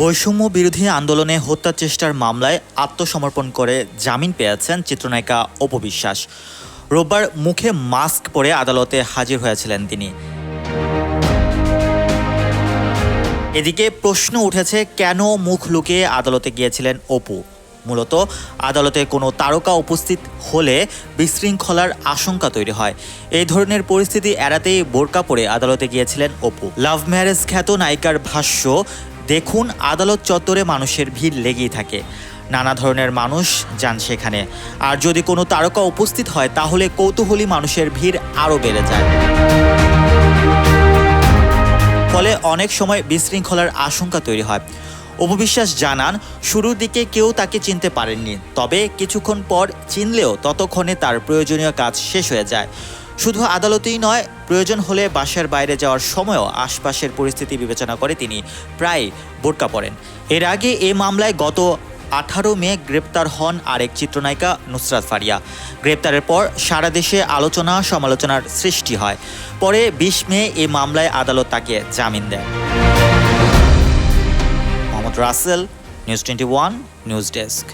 বৈষম্য বিরোধী আন্দোলনে হত্যা চেষ্টার মামলায় আত্মসমর্পণ করে জামিন পেয়েছেন চিত্রনায়িকা অপবিশ্বাস রোববার মুখে মাস্ক পরে আদালতে হাজির হয়েছিলেন তিনি। এদিকে প্রশ্ন উঠেছে, কেন মুখ লুকিয়ে আদালতে গিয়েছিলেন অপু? মূলত আদালতে কোনো তারকা উপস্থিত হলে বিশৃঙ্খলার আশঙ্কা তৈরি হয়। এই ধরনের পরিস্থিতি এড়াতেই বোরকা পরে আদালতে গিয়েছিলেন অপু। লাভ ম্যারেজ খ্যাত নায়িকার ভাষ্য দেখুন আদালত চত্বরে মানুষের ভিড় লেগেই থাকে। নানা ধরনের মানুষ যান সেখানে। আর যদি কোনো তারকা উপস্থিত হয়, তাহলে কৌতূহলী মানুষের ভিড় আরও বেড়ে যায়। ফলে অনেক সময় বিশৃঙ্খলার আশঙ্কা তৈরি হয়। উপবিশ্বাস জানান, শুরুর দিকে কেউ তাকে চিনতে পারেননি, তবে কিছুক্ষণ পর চিনলেও ততক্ষণে তার প্রয়োজনীয় কাজ শেষ হয়ে যায়। শুধু আদালতেই নয়, প্রয়োজন হলে বাসার বাইরে যাওয়ার সময়ও আশপাশের পরিস্থিতি বিবেচনা করে তিনি প্রায় বোরকা পড়েন এর আগে এ মামলায় গত আঠারো মে গ্রেপ্তার হন আরেক চিত্রনায়িকা নুসরাত ফারিয়া। গ্রেপ্তারের পর সারা দেশে আলোচনা, সমালোচনার সৃষ্টি হয়। পরে বিশ মে এ মামলায় আদালত তাকে জামিন দেয় Mohammad Rasel, news twenty one, news desk.